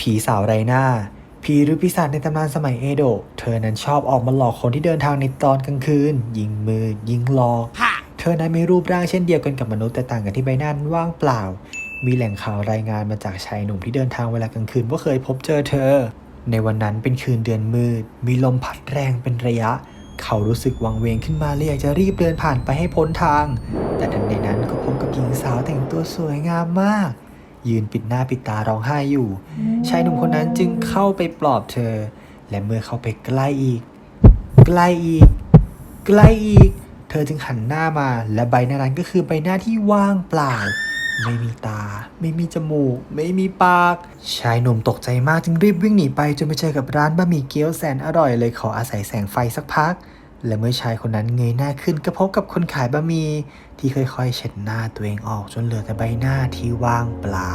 ผีสาวไรหน้า ผีหรือปีศาจในตำนานสมัยเอโดะ เธอนั้นชอบออกมาหลอกคนที่เดินทางในตอนกลางคืน ยิงมือ ยิงหลอก เธอนั้นมีรูปร่างเช่นเดียวกันกับมนุษย์แต่ต่างกันที่ใบหน้านั้นว่างเปล่า มีแหล่งข่าวรายงานมาจากชายหนุ่มที่เดินทางเวลากลางคืนว่าเคยพบเจอเธอ ในวันนั้นเป็นคืนเดือนมืด มีลมพัดแรงเป็นระยะ เขารู้สึกวังเวงขึ้นมาเลยอยากจะรีบเดินผ่านไปให้พ้นทาง แต่ทันใดนั้นก็พบกับหญิงสาวแต่งตัวสวยงามมาก ยืนปิดหน้าปิดตาร้องไห้อยู่ ชายหนุ่มคนนั้นจึงเข้าไปปลอบเธอ และเมื่อเข้าไปใกล้อีก ใกล้อีก ใกล้อีก เธอจึงหันหน้ามา และใบหน้านั้นก็คือใบหน้าที่ว่างเปล่า ไม่มีตา ไม่มีจมูก ไม่มีปาก ชายหนุ่มตกใจมากจึงรีบวิ่งหนีไปจนไปเจอกับร้านบะหมี่เกี๊ยวแสนอร่อยเลยขออาศัยแสงไฟสักพัก และเมื่อชายคนนั้นเงยหน้าขึ้นก็พบกับคนขายบะหมี่ที่ค่อยๆ เช็ดหน้าตัวเองออกจนเหลือแต่ใบหน้าที่ว่างเปล่า